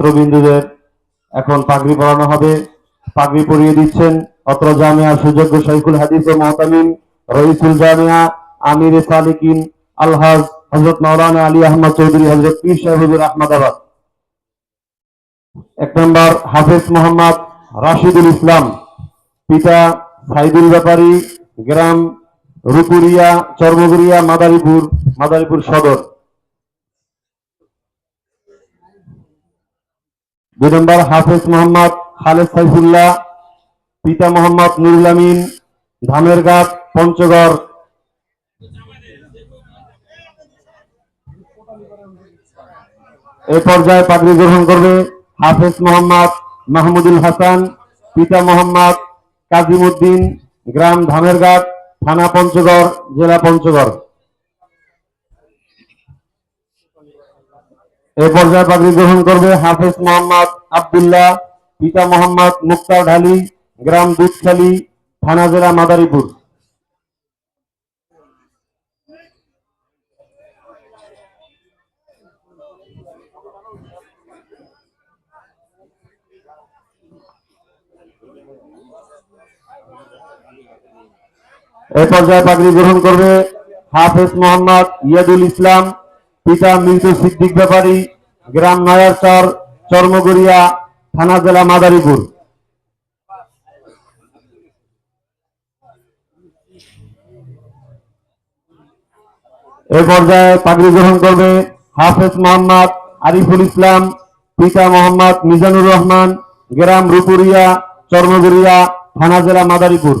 ছাত্রবিন্দুদের এখন পাগড়ি পরানো হবে। পাগড়ি পরিয়ে দিচ্ছেন অত্র জামিয়া সুযোগ্য শাইখুল হাদিস ও মহতামিম রইসুল জামিয়া, আমির সালিকিন, আলহাজ হজরত মাওলানা আলী আহমদ চৌধুরী হজরত পীর সাহেব হুজুর আহমদাবাদ এক নম্বর, হাফেজ মোহাম্মদ রাশিদুল ইসলাম, পিতা সাইদুল ব্যাপারী, গ্রাম রুপুরিয়া চর্মগুরিয়া মাদারীপুর মাদারীপুর সদর। দুই নম্বর হাফেজ মোহাম্মদ খালেদ সাইফুল্লাহ, পিতা মোহাম্মদ নুরুল আমিন ধামেরঘাট পঞ্চগড়। এ পর্যায়ে পাগড়ি গ্রহণ করবে হাফেজ মোহাম্মদ মাহমুদুল হাসান, পিতা মোহাম্মদ কাজিমুদ্দিন গ্রাম ধামেরঘাট থানা পঞ্চগড়, জেলা পঞ্চগড়। এ পর্যায়ে পাগড়ি গ্রহণ করবে হাফেজ মোহাম্মদ আবদুল্লাহ, পিতা মোহাম্মদ মুক্তার ঢালি, গ্রাম দুধখালি, থানা জেলা মাদারীপুর। এ পর্যায়ে পাগড়ি গ্রহণ করবে হাফেজ মোহাম্মদ ইয়াদুল ইসলাম পিতা মৃত সিদ্দিক ব্যাপারী, গ্রাম নয়ারচর, চর্মগুড়িয়া, থানা জেলা মাদারীপুর। এ পর্যায়ে পাগড়ি গ্রহণ করবে হাফেজ মোহাম্মদ আরিফুল ইসলাম, পিতা মোহাম্মদ মিজানুর রহমান, গ্রাম রূপুরিয়া, চর্মগুড়িয়া, থানা জেলা মাদারীপুর।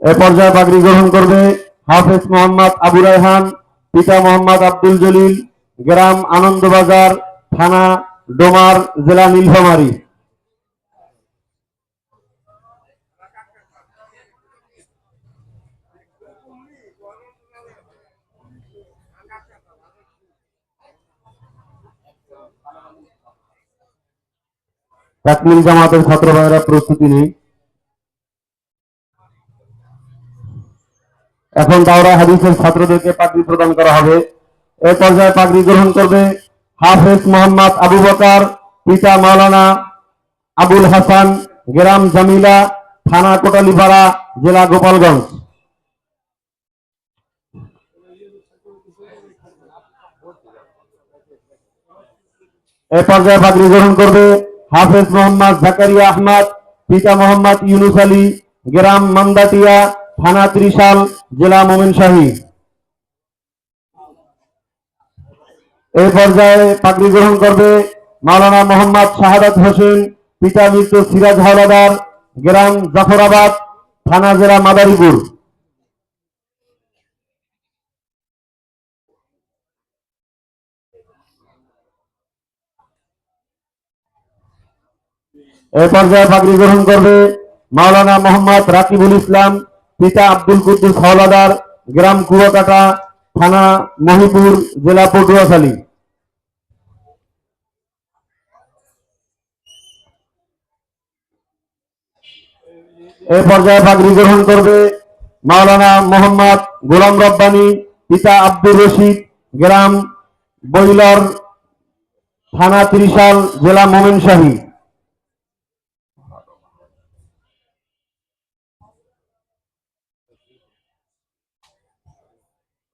এ পর্যায়ে পাগড়ি গ্রহণ করবে হাফেজ মোহাম্মদ আবু রায়হান, পিতা মোহাম্মদ আব্দুল জলিল, গ্রাম আনন্দবাজার, থানা ডোমার, জেলা নীলফামারী। তাকমিল জামাতের ছাত্র ভাইয়েরা, প্রস্তুতি নেই। এখন দাওরা হাদিসের ছাত্রদেরকে পাগড়ি প্রদান করা হবে। এ পর্যায়ে পাগড়ি গ্রহণ করবে হাফেজ মোহাম্মদ আবু বকার পিতা মাওলানা আবুল হাসান গ্রাম জামিলা থানা কোটালীপাড়া, জেলা গোপালগঞ্জ। এ পর্যায়ে পাগড়ি গ্রহণ করবে হাফেজ মোহাম্মদ জাকারিয়া আহমদ, পিতা মোহাম্মদ ইউনুস আলী, গ্রাম মান্দাটিয়া থানা ত্রিশাল, জেলা মোমিনশাহী। এই পর্যায়ে পাগড়ি গ্রহণ করবে মাওলানা মোহাম্মদ শাহাদাত হোসেন, পিতা মৃত সিরাজ হাওলাদার, গ্রাম জাফরাবাদ, থানা জেলা মাদারীপুর। এ পর্যায়ে পাগড়ি গ্রহণ করবে মাওলানা মোহাম্মদ রাকিবুল ইসলাম পিতা আব্দুল কুদ্দুস হাওলাদার, গ্রাম কুয়াকাটা, থানা মহিপুর, জেলা পটুয়াখালী। এ পর্যায়ে পাগড়ি গ্রহণ করবে মাওলানা মোহাম্মদ গোলাম রব্বানী, পিতা আব্দুর রশিদ, গ্রাম বইলর থানা ত্রিশাল, জেলা মোমিনশাহী।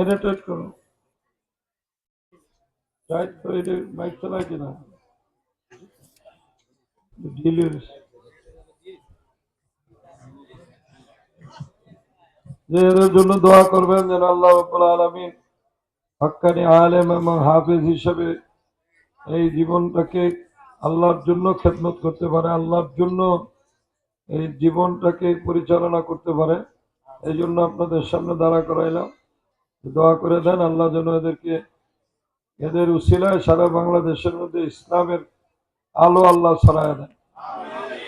এটা টাইট করো। বাইক চালাইছে না? ঢিল যে এদের জন্য দোয়া করবেন যেন আল্লাহ আলামিন হক্কানি আলেম এবং হাফেজ হিসেবে এই জীবনটাকে আল্লাহর জন্য খেদমত করতে পারে, আল্লাহর জন্য এই জীবনটাকে পরিচালনা করতে পারে। এই জন্য আপনাদের সামনে দাঁড়া করাইলাম। দোয়া করে দেন, আল্লাহ যেন এদেরকে, এদের উসিলায় সারা বাংলাদেশের মধ্যে ইসলামের আলো আল্লাহ ছড়ায় দেন।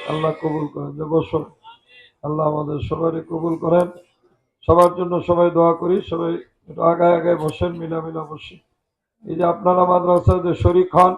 আল্লাহ কবুল করেন। যে বসুন আল্লাহ আমাদের সবারই কবুল করেন, সবার জন্য সবাই দোয়া করি, সবাই আগায় আগায় বসেন, মিলামিলা বসে এই যে আপনারা মাদ্রাসার যে শরিক হন